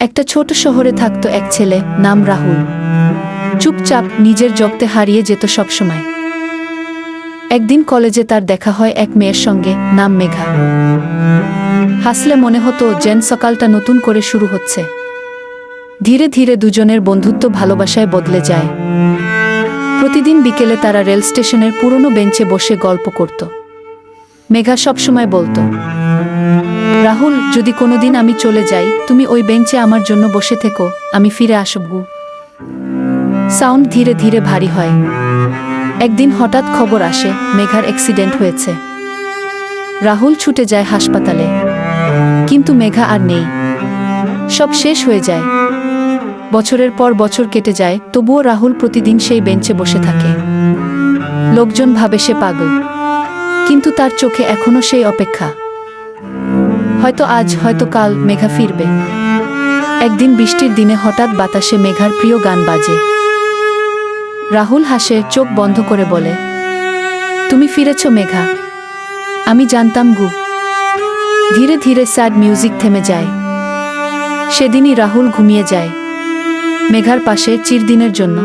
একটা ছোট শহরে থাকতো এক ছেলে, নাম রাহুল। চুপচাপ নিজের জগতে হারিয়ে যেত সবসময়। একদিন কলেজে তার দেখা হয় এক মেয়ের সঙ্গে, নাম মেঘা। হাসলে মনে হতো যেন সকালটা নতুন করে শুরু হচ্ছে। ধীরে ধীরে দুজনের বন্ধুত্ব ভালোবাসায় বদলে যায়। প্রতিদিন বিকেলে তারা রেল স্টেশনের পুরনো বেঞ্চে বসে গল্প করত। মেঘা সবসময় বলতো রাহুল, যদি কোনোদিন আমি চলে যাই, তুমি ওই বেঞ্চে আমার জন্য বসে থেকো, আমি ফিরে আসব সাউন্ড ধীরে ধীরে ভারী হয়। একদিন হঠাৎ খবর আসে, মেঘার অ্যাক্সিডেন্ট হয়েছে। রাহুল ছুটে যায় হাসপাতালে। কিন্তু মেঘা আর নেই। সব শেষ হয়ে যায়। বছরের পর বছর কেটে যায়, তবুও রাহুল প্রতিদিন সেই বেঞ্চে বসে থাকে। লোকজন ভাবে সে পাগল। কিন্তু তার চোখে এখনও সেই অপেক্ষা। হয়তো আজ, হয়তো কাল মেঘা ফিরবে। একদিন বৃষ্টির দিনে হঠাৎ বাতাসে মেঘার প্রিয় গান বাজে। রাহুল হাসে, চোখ বন্ধ করে বলে, তুমি ফিরেছ মেঘা। আমি জানতাম গু। ধীরে ধীরে স্যাড মিউজিক থেমে যায়। সেদিনই রাহুল ঘুমিয়ে যায়, মেঘার পাশে চিরদিনের জন্য।